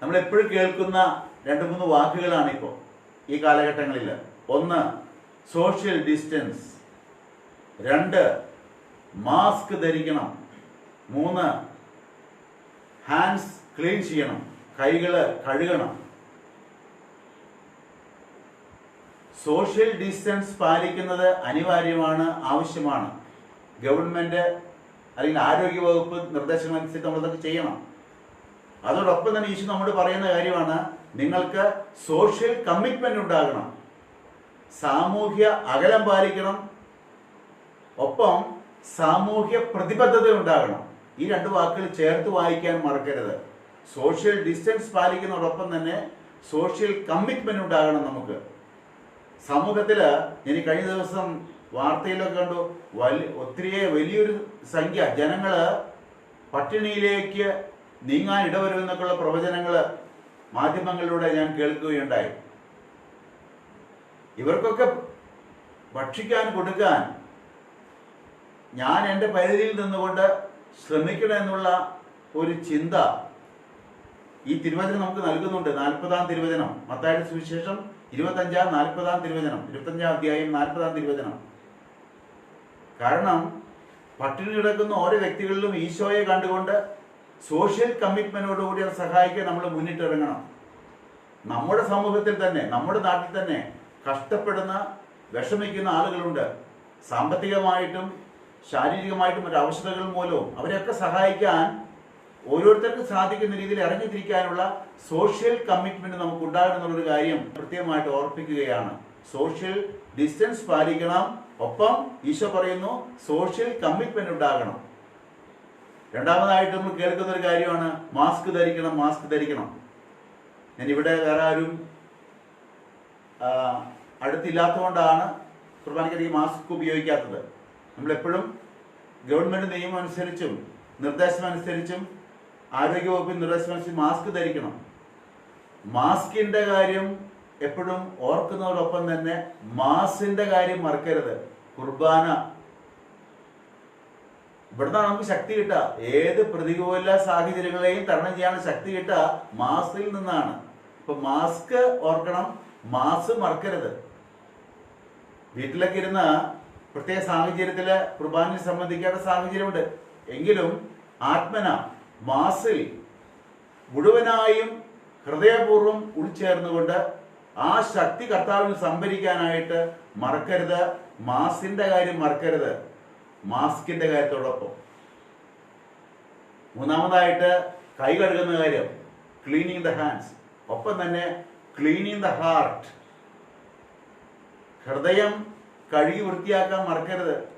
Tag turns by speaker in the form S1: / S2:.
S1: നമ്മൾ എപ്പോഴും കേൾക്കുന്ന രണ്ട് മൂന്ന് വാക്കുകളാണ് ഇപ്പോൾ ഈ കാലഘട്ടങ്ങളിൽ ഒന്ന് സോഷ്യൽ ഡിസ്റ്റൻസ് രണ്ട് മാസ്ക് ധരിക്കണം. മൂന്ന് ഹാൻഡ്സ് ക്ലീൻ ചെയ്യണം. കൈകൾ കഴുകണം. സോഷ്യൽ ഡിസ്റ്റൻസ് പാലിക്കുന്നത് അനിവാര്യമാണ് ആവശ്യമാണ്. ഗവൺമെന്റ് അല്ലെങ്കിൽ ആരോഗ്യ വകുപ്പ് നിർദ്ദേശങ്ങൾ അനുസരിച്ച് നമ്മളതൊക്കെ ചെയ്യണം. അതോടൊപ്പം തന്നെ ഈശോ നമ്മോട് പറയുന്ന കാര്യമാണ് നിങ്ങൾക്ക് സോഷ്യൽ കമ്മിറ്റ്മെന്റ് ഉണ്ടാകണം. സാമൂഹ്യ അകലം പാലിക്കണം. ഒപ്പം സാമൂഹ്യ പ്രതിബദ്ധത ഉണ്ടാകണം. ഈ രണ്ട് വാക്കുകൾ ചേർത്ത് വായിക്കാൻ മറക്കരുത്. സോഷ്യൽ ഡിസ്റ്റൻസ് പാലിക്കുന്നതോടൊപ്പം തന്നെ സോഷ്യൽ കമ്മിറ്റ്മെന്റ് ഉണ്ടാകണം നമുക്ക്. സമൂഹത്തിൽ ഇനി കഴിഞ്ഞ ദിവസം വാർത്തയിലൊക്കെ കണ്ടു വലിയ ഒത്തിരിയെ വലിയൊരു സംഖ്യ. ജനങ്ങൾ പട്ടിണിയിലേക്ക് നീങ്ങാൻ ഇടവരുമെന്നൊക്കെയുള്ള പ്രവചനങ്ങൾ മാധ്യമങ്ങളിലൂടെ ഞാൻ കേൾക്കുകയുണ്ടായി. ഇവർക്കൊക്കെ ഭക്ഷിക്കാൻ കൊടുക്കാൻ ഞാൻ എന്റെ പരിധിയിൽ നിന്നുകൊണ്ട് ശ്രമിക്കണമെന്നുള്ള ഒരു ചിന്ത ഈ തിരുവചനം നമുക്ക് നൽകുന്നുണ്ട്. നാൽപ്പതാം തിരുവചനം. മത്തായുടെ സുവിശേഷം ഇരുപത്തഞ്ചാം നാൽപ്പതാം തിരുവചനം. ഇരുപത്തഞ്ചാം അധ്യായം നാൽപ്പതാം തിരുവചനം. കാരണം പട്ടിണി കിടക്കുന്ന ഓരോ വ്യക്തികളിലും ഈശോയെ കണ്ടുകൊണ്ട് സോഷ്യൽ കമ്മിറ്റ്മെന്റോടുകൂടി അത് സഹായിക്കാൻ നമ്മൾ മുന്നിട്ടിറങ്ങണം. നമ്മുടെ സമൂഹത്തിൽ തന്നെ നമ്മുടെ നാട്ടിൽ തന്നെ കഷ്ടപ്പെടുന്ന വിഷമിക്കുന്ന ആളുകളുണ്ട്. സാമ്പത്തികമായിട്ടും ശാരീരികമായിട്ടും മറ്റു അവശതകൾ മൂലവും അവരെയൊക്കെ സഹായിക്കാൻ ഓരോരുത്തർക്കും സാധിക്കുന്ന രീതിയിൽ ഇറങ്ങിത്തിരിക്കാനുള്ള സോഷ്യൽ കമ്മിറ്റ്മെന്റ് നമുക്ക് ഉണ്ടാകണം എന്നുള്ളൊരു കാര്യം പ്രത്യേകമായിട്ട് ഓർപ്പിക്കുകയാണ്. സോഷ്യൽ ഡിസ്റ്റൻസ് പാലിക്കണം. ഒപ്പം ഈശോ പറയുന്നു സോഷ്യൽ കമ്മിറ്റ്മെന്റ് ഉണ്ടാകണം. രണ്ടാമതായിട്ട് നമ്മൾ കേൾക്കുന്ന ഒരു കാര്യമാണ് മാസ്ക് ധരിക്കണം മാസ്ക് ധരിക്കണം. ഞാൻ ഇവിടെ വേറെ ആരും അടുത്തില്ലാത്തതുകൊണ്ടാണ് കുർബാനയ്ക്ക് ഈ മാസ്ക് ഉപയോഗിക്കാത്തത്. നമ്മളെപ്പോഴും ഗവൺമെന്റ് നിയമം അനുസരിച്ചും നിർദ്ദേശം അനുസരിച്ചും ആരോഗ്യവകുപ്പിന്റെ നിർദ്ദേശം അനുസരിച്ച് മാസ്ക് ധരിക്കണം. മാസ്കിന്റെ കാര്യം എപ്പോഴും ഓർക്കുന്നതോടൊപ്പം തന്നെ മാസിന്റെ കാര്യം മറക്കരുത്. കുർബാന ഇവിടുന്നാണ് നമുക്ക് ശക്തി കിട്ടുക. ഏത് പ്രതികൂല സാഹചര്യങ്ങളെയും തരണം ചെയ്യാനുള്ള ശക്തി കിട്ടുക മാസ്കിൽ നിന്നാണ്. ഇപ്പൊ മാസ്ക് ഓർക്കണം മാസ് മറക്കരുത്. വീട്ടിലൊക്കെ ഇരുന്ന പ്രത്യേക സാഹചര്യത്തിൽ കുർബാനയെ സംബന്ധിക്കേണ്ട സാഹചര്യമുണ്ട്. എങ്കിലും ആത്മന മാസിൽ മുഴുവനായും ഹൃദയപൂർവം ഉൾച്ചേർന്നുകൊണ്ട് ആ ശക്തി കർത്താവിന് സംഭരിക്കാനായിട്ട് മറക്കരുത്. മാസിന്റെ കാര്യം മറക്കരുത്. മാസ്കിന്റെ കാര്യത്തോടൊപ്പം. മൂന്നാമതായിട്ട് കൈ കഴുകുന്ന കാര്യം ക്ലീനിങ് ദ ഹാൻഡ്സ് ഒപ്പം തന്നെ ക്ലീനിങ് ദ ഹാർട്ട് ഹൃദയം കഴുകി വൃത്തിയാക്കാൻ മറക്കരുത്.